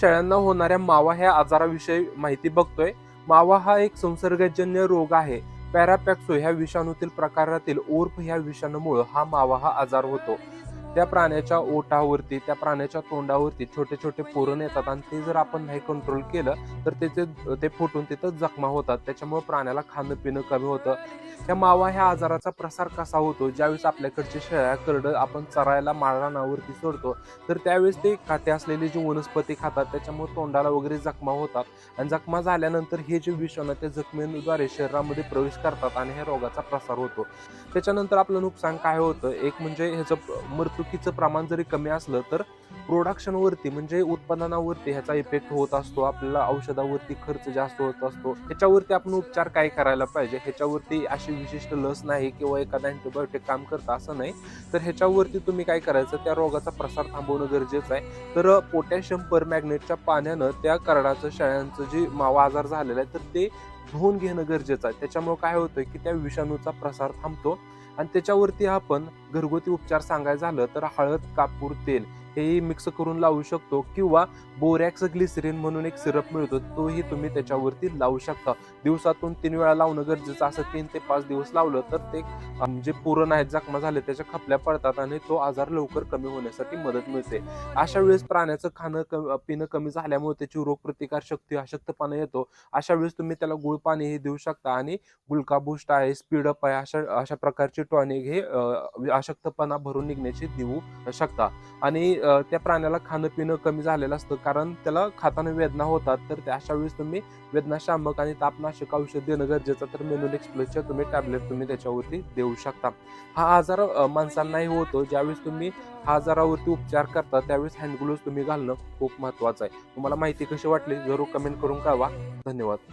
शेळ्यांना होणाऱ्या मावा ह्या आजाराविषयी माहिती बघतोय. मावा हा एक संसर्गजन्य रोग आहे. पॅरापॅक्सो ह्या विषाणूतील प्रकारातील ओर्फ ह्या विषाणूमुळे हा मावा हा आजार होतो. त्या प्राण्याच्या ओठावरती त्या प्राण्याच्या तोंडावरती छोटे छोटे पोरण येतात आणि ते जर आपण नाही कंट्रोल केलं तर त्याचे ते फुटून तिथं जखमा होतात. त्याच्यामुळे प्राण्याला खाणं पिणं कमी होतं. त्या मावा ह्या आजाराचा प्रसार कसा होतो? ज्यावेळेस आपल्याकडचे शेळ्या करडं आपण चरायला माळरानावरती सोडतो तर त्यावेळेस ते खाते असलेली जी वनस्पती खातात त्याच्यामुळे तोंडाला वगैरे जखमा होतात. आणि जखमा झाल्यानंतर हे जे विषाणू त्या जखमेद्वारे शरीरामध्ये प्रवेश करतात आणि ह्या रोगाचा प्रसार होतो. त्याच्यानंतर आपलं नुकसान काय होतं? एक म्हणजे ह्याचं वाहतुकीचं प्रमाण जरी कमी असलं तर प्रोडक्शनवरती म्हणजे उत्पादनावरती ह्याचा इफेक्ट होत असतो. आपल्याला औषधावरती खर्च जास्त होत असतो. ह्याच्यावरती आपण उपचार काय करायला पाहिजे? ह्याच्यावरती अशी विशिष्ट लस नाही किंवा एखादा अँटीबायोटिक काम करतं असं नाही. तर ह्याच्यावरती तुम्ही काय करायचं? त्या रोगाचा प्रसार थांबवणं गरजेचं आहे. तर पोटॅशियम परमॅग्नेटच्या पाण्यानं त्या करडाचं शेळ्यांचं जे मावा आजार झालेला आहे तर ते धुवून घेणं गरजेचं आहे. त्याच्यामुळे काय होतं की त्या विषाणूचा प्रसार थांबतो. आणि त्याच्यावरती आपण घरगुती उपचार सांगायचं झालं तर हळद कापूर तेल हेही मिक्स करून लावू शकतो किंवा बोरॅक्स ग्लिसरीन म्हणून एक सिरप मिळतो तोही तुम्ही त्याच्यावरती लावू शकता. दिवसातून तीन वेळा लावणं गरजेचं असं तीन ते पाच दिवस लावलं तर ते जे पुरण आहेत जखमा झाले त्याच्या खपल्या पडतात आणि तो आजार लवकर कमी होण्यासाठी मदत मिळते. अशा वेळेस प्राण्याचं खाणं पिणं कमी झाल्यामुळे त्याची रोगप्रतिकार शक्ती अशक्तपणा येतो. अशा वेळेस तुम्ही त्याला गुळ पाणीही देऊ शकता आणि गुलका बुस्ट आहे स्पीडअप आहे अशा अशा प्रकारचे टॉनिक हे अशक्तपणा भरून निघण्याची देऊ शकता. आणि त्या प्राण्याला खाणं पिणं कमी झालेलं असतं. कारण त्याला खाताना वेदना होतात. तर त्या अशा वेळेस तुम्ही वेदनाशामक आणि तापनाशक औषध देणं गरजेचं तर मेनुल एक्सप्लेसच्या तुम्ही टॅबलेट तुम्ही त्याच्यावरती देऊ शकता. हा आजार माणसांनाही होतो. ज्यावेळेस तुम्ही हा आजारावरती उपचार करता त्यावेळेस हँडग्लोव्ह तुम्ही घालणं खूप महत्वाचं आहे. तुम्हाला माहिती कशी वाटली? जरूर कमेंट करून कळवा. धन्यवाद.